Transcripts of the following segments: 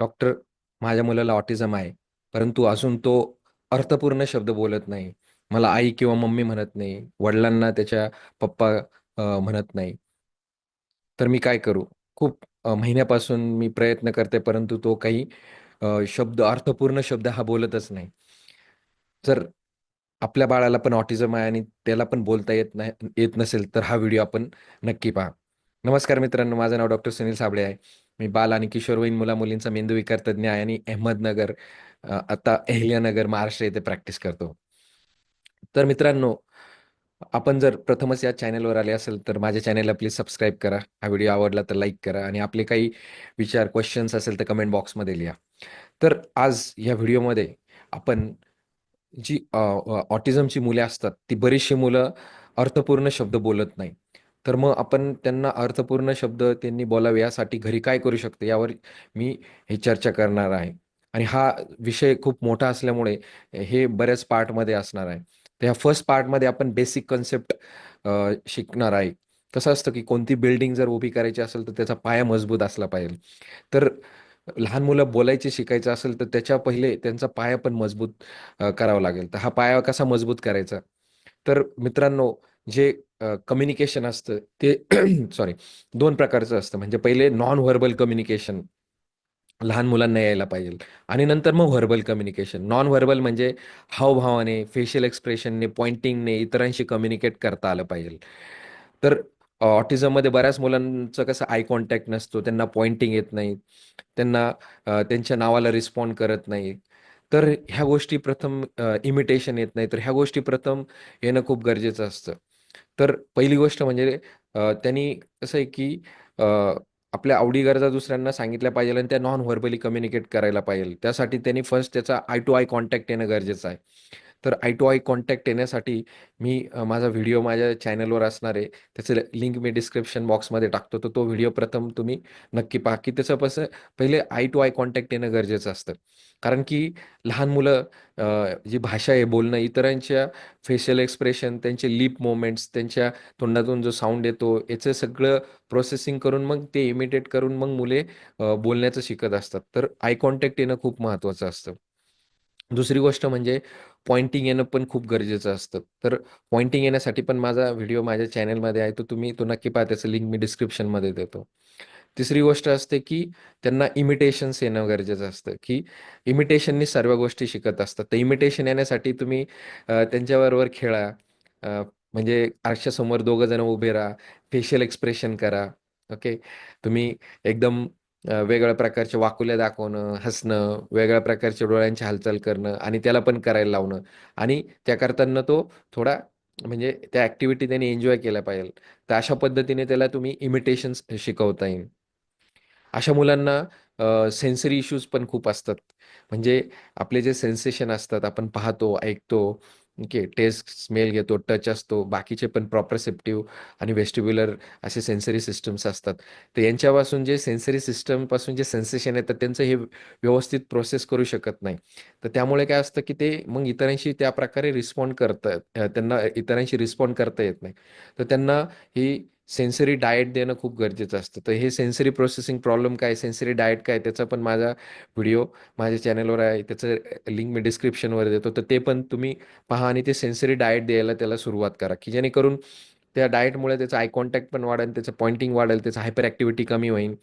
Doctor माझ्या मुलाला autism आहे. परंतु अजून तो अर्थपूर्ण शब्द बोलत नाही. मला आई किंवा मम्मी म्हणत नाही. वडिलांना त्याच्या पप्पा म्हणत नाही. तर मी काय करू? खूप महिन्यापासून मी प्रयत्न करते, परंतु तो काही शब्द अर्थपूर्ण शब्द हा बोलतच नाही. जर आपल्या बाळाला पण ऑटिझम आहे आणि त्याला पण बोलता येत नाही येत नसेल, तर हा व्हिडिओ आपण नक्की पहा. नमस्कार मित्रांनो, माझं नाव डॉक्टर सुनील साबळे आहे. मी बाल आणि किशोरवयीन मुला-मुलींचा मेंदूविकार तज्ञ आहे आणि अहमदनगर आता अहिल्यानगर, महाराष्ट्र येथे प्रॅक्टिस करतो. तर मित्रांनो, आपण जर प्रथमच या चॅनलवर आले असेल, तर माझ्या चॅनलला प्लीज सबस्क्राईब करा. हा व्हिडिओ आवडला तर लाईक करा आणि आपले काही विचार, क्वेश्चन्स असेल तर कमेंट बॉक्समध्ये लिहा. तर आज या व्हिडिओमध्ये आपण जी ऑटिझमची मुले असतात, ती बरीचशी मुलं अर्थपूर्ण शब्द बोलत नाही. तर मग आपण त्यांना अर्थपूर्ण शब्द त्यांनी बोलावे यासाठी घरी काय करू शकतो, यावर मी हे चर्चा करणार आहे. आणि हा विषय खूप मोठा असल्यामुळे हे बऱ्याच पार्टमध्ये असणार आहे. तर ह्या फर्स्ट पार्टमध्ये आपण बेसिक कन्सेप्ट शिकणार आहे. कसं असतं, की कोणती बिल्डिंग जर उभी करायची असेल, तर त्याचा पाया मजबूत असला पाहिजे. तर लहान मुलं बोलायचे शिकायचं असेल, तर त्याच्या पहिले त्यांचा पाया पण मजबूत करावा लागेल. तर हा पाया कसा मजबूत करायचा? तर मित्रांनो, जे कम्युनिकेशन असतं ते सॉरी दोन प्रकारचं असतं. म्हणजे पहिले नॉन व्हर्बल कम्युनिकेशन लहान मुलांना यायला पाहिजे आणि नंतर मग व्हर्बल कम्युनिकेशन. नॉन व्हर्बल म्हणजे हावभावाने, फेशियल एक्सप्रेशनने, पॉइंटिंगने इतरांशी कम्युनिकेट करता आलं पाहिजे. तर ऑटिझममध्ये बऱ्याच मुलांचं कसं आय कॉन्टॅक्ट नसतो, त्यांना पॉइंटिंग येत नाही, त्यांना त्यांच्या नावाला रिस्पॉन्ड करत नाही. तर ह्या गोष्टी प्रथम इमिटेशन येत नाही. तर ह्या गोष्टी प्रथम येणं खूप गरजेचं असतं. तर पहिली गोष्ट म्हणजे त्यांनी कसं आहे, की आपल्या आवडी गरजा दुसऱ्यांना सांगितल्या पाहिजे आणि त्या नॉन व्हर्बली कम्युनिकेट करायला पाहिजे त्यासाठी त्यांनी फर्स्ट त्याचा आय टू आय कॉन्टॅक्ट येणं गरजेचं आहे. तर आय टू आय कॉन्टॅक्ट येण्यासाठी मी माझा व्हिडिओ माझ्या चॅनलवर असणार आहे. त्याचं लिंक मी डिस्क्रिप्शन बॉक्समध्ये टाकतो. तर तो व्हिडिओ प्रथम तुम्ही नक्की पहा, की त्याचं कसं पहिले आय टू आय कॉन्टॅक्ट येणं गरजेचं असतं. कारण की लहान मुलं जी भाषा आहे बोलणं, इतरांच्या फेशियल एक्सप्रेशन, त्यांचे लिप मोमेंट्स त्यांच्या तोंडातून जो साऊंड येतो, याचं सगळं प्रोसेसिंग करून मग ते इमिटेट करून मग मुले बोलण्याचं शिकत असतात. तर आय कॉन्टॅक्ट येणं खूप महत्त्वाचं असतं. दुसरी गोष्ट म्हणजे पॉइंटिंग येणं पण खूप गरजेचं असतं. तर पॉइंटिंग येण्यासाठी पण माझा व्हिडिओ माझ्या चॅनलमध्ये आहे. तर तुम्ही तो नक्की पहा. त्याचं लिंक मी डिस्क्रिप्शनमध्ये देतो. तिसरी गोष्ट असते, की त्यांना इमिटेशन्स येणं गरजेचं असतं, की इमिटेशननी सर्व गोष्टी शिकत असतात. तर इमिटेशन येण्यासाठी तुम्ही त्यांच्याबरोबर खेळा. म्हणजे आरशासमोर दोघं जण उभे राहा. फेशियल एक्सप्रेशन करा. ओके. तुम्ही एकदम वेगळ्या प्रकारचे प्रकारच्या वाकुल्या दाखवणं, हसणं, वेगळ्या प्रकारच्या डोळ्यांची हालचाल करणं आणि त्याला पण करायला लावणं आणि त्या करताना तो थोडा म्हणजे त्या ॲक्टिव्हिटी त्याने एन्जॉय केल्या पाहिजेल. तर अशा पद्धतीने त्याला तुम्ही इमिटेशन्स शिकवता येईल. अशा मुलांना सेन्सरी इश्यूज पण खूप असतात. म्हणजे आपले जे सेन्सेशन असतात, आपण पाहतो, ऐकतो, ओके. टेस्ट, स्मेल घेतो, टच असतो, बाकीचे पण प्रॉप्रसेप्टिव्ह आणि वेस्टिब्युलर असे सेन्सरी सिस्टम्स असतात. तर यांच्यापासून जे सेन्सरी सिस्टमपासून जे सेन्सेशन येतात, त्यांचं हे व्यवस्थित प्रोसेस करू शकत नाही. तर त्यामुळे काय असतं, की ते मग इतरांशी त्या प्रकारे रिस्पॉन्ड करतात. त्यांना इतरांशी रिस्पॉन्ड करता येत नाही. तर त्यांना ही सेन्सरी डायट देणं खूप गरजेचं असतं. तर हे सेन्सरी प्रोसेसिंग प्रॉब्लेम काय, सेन्सरी डायट काय, त्याचा पण माझा व्हिडिओ माझ्या चॅनलवर आहे. त्याचं लिंक मी डिस्क्रिप्शनवर देतो. तर ते पण तुम्ही पहा आणि ते सेन्सरी डायट द्यायला त्याला सुरुवात करा, की जेणेकरून त्या डाएटमुळे त्याचा आय कॉन्टॅक्ट पण वाढेल, त्याचं पॉइंटिंग वाढेल, त्याचं हायपर ॲक्टिव्हिटी कमी होईल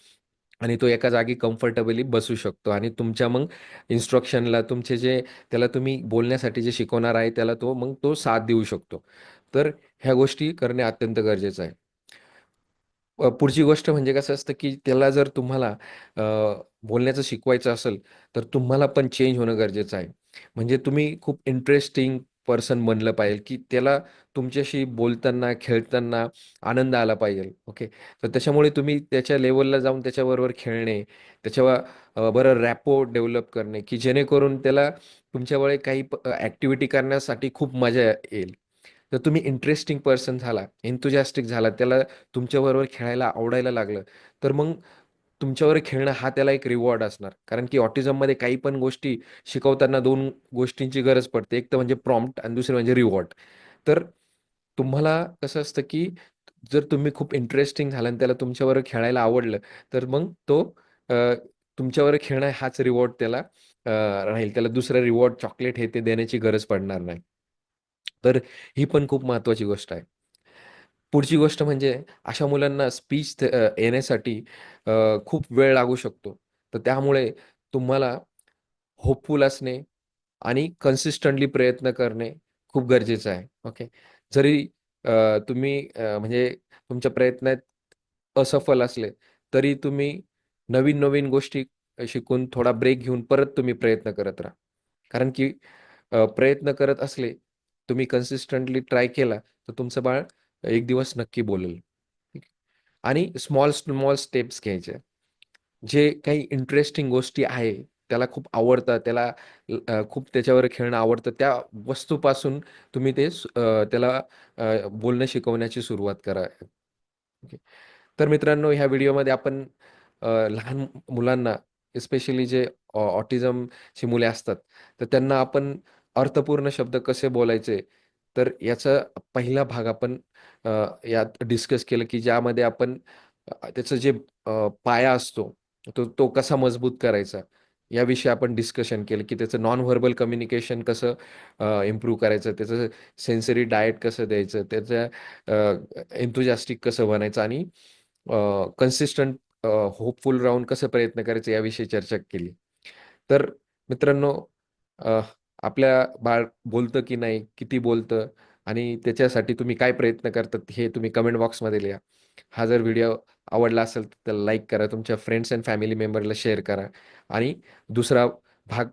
आणि तो एका जागी कम्फर्टेबली बसू शकतो आणि तुमच्या मग इन्स्ट्रक्शनला तुमचे जे त्याला तुम्ही बोलण्यासाठी जे शिकवणार आहे, त्याला तो मग तो साथ देऊ शकतो. तर ह्या गोष्टी करणे अत्यंत गरजेचं आहे. पुढची गोष्ट म्हणजे कसं असतं, की त्याला जर तुम्हाला अ, बोलण्याचं शिकवायचं असेल, तर तुम्हाला पण चेंज होणं गरजेचं आहे. म्हणजे तुम्ही खूप इंटरेस्टिंग पर्सन बनलं पाहिजे, की त्याला तुमच्याशी बोलताना, खेळताना आनंद आला पाहिजे. ओके. तर त्याच्यामुळे तुम्ही त्याच्या लेव्हलला जाऊन त्याच्याबरोबर खेळणे, त्याच्यावर अ, बरं रॅपो डेव्हलप करणे, की जेणेकरून त्याला तुमच्यामुळे काही प ॲक्टिव्हिटी करण्यासाठी खूप मजा येईल. जर तुम्ही इंटरेस्टिंग पर्सन झाला, एन्थुजॅस्टिक झाला, त्याला तुमच्याबरोबर खेळायला आवडायला लागलं, तर मग तुमच्यावर खेळणं हा त्याला एक रिवॉर्ड असणार. कारण की ऑटिझममध्ये काही पण गोष्टी शिकवताना दोन गोष्टींची गरज पडते. एक तर म्हणजे प्रॉम्प्ट आणि दुसरं म्हणजे रिवॉर्ड. तर तुम्हाला कसं असतं, की जर तुम्ही खूप इंटरेस्टिंग झाला आणि त्याला तुमच्यावर खेळायला आवडलं, तर मग तो तुमच्यावर खेळणं हाच रिवॉर्ड त्याला राहील. त्याला दुसरं रिवॉर्ड चॉकलेट हे ते देण्याची गरज पडणार नाही. तर ही पण खूप महत्त्वाची गोष्ट आहे. पुढची गोष्ट म्हणजे अशा मुलांना स्पीच येण्यासाठी खूप वेळ लागू शकतो. तर त्यामुळे तुम्हाला होपफुल असणे आणि कन्सिस्टंटली प्रयत्न करणे खूप गरजेचं आहे. ओके. जरी तुम्ही म्हणजे तुमच्या प्रयत्नात असफल असले, तरी तुम्ही नवीन-नवीन गोष्टी शिकून थोडा ब्रेक घेऊन परत तुम्ही प्रयत्न करत राहा. कारण की प्रयत्न करत असले, तुम्ही कन्सिस्टंटली ट्राय केला, तर तुमचं बाळ एक दिवस नक्की बोलेल. ठीक आणि स्मॉल, स्मॉल स्टेप्स घ्यायचे. जे काही इंटरेस्टिंग गोष्टी आहे, त्याला खूप आवडतात, त्याला खूप त्याच्यावर खेळणं आवडतं, त्या वस्तूपासून तुम्ही ते त्याला बोलणं शिकवण्याची सुरुवात करा. तर मित्रांनो, ह्या व्हिडिओमध्ये आपण लहान मुलांना स्पेशली जे ऑटिझमची मुले असतात, तर त्यांना आपण अर्थपूर्ण शब्द कसे बोलायचे, तर याचा पहिला भाग आपण यात डिस्कस केलं, की ज्यामध्ये आपण त्याचं जे पाया असतो, तो तो कसा मजबूत करायचा, याविषयी आपण डिस्कशन केलं, की त्याचं नॉन व्हर्बल कम्युनिकेशन कसं इम्प्रूव्ह करायचं, त्याचं सेन्सरी डायट कसं द्यायचं, त्याचं अ, कसं बनायचं? आणि कन्सिस्टंट होपफुल राहून कसं प्रयत्न करायचं? याविषयी चर्चा केली. तर मित्रांनो आपल्या बाळ बोलतं की नाही, किती बोलतं आणि त्याच्यासाठी तुम्ही काय प्रयत्न करतात हे तुम्ही कमेंट बॉक्समध्ये लिहा. हा जर व्हिडिओ आवडला असेल तर त्याला लाईक करा. तुमच्या फ्रेंड्स अँड फॅमिली मेंबरला शेअर करा आणि दुसरा भाग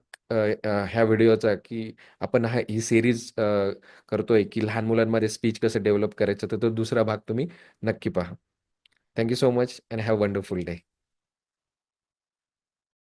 ह्या व्हिडिओचा की आपण हा ही सिरीज करतोय की लहान मुलांमध्ये स्पीच कसं डेव्हलप करायचं, तर तो दुसरा भाग तुम्ही नक्की पहा. Thank you so much and have wonderful day.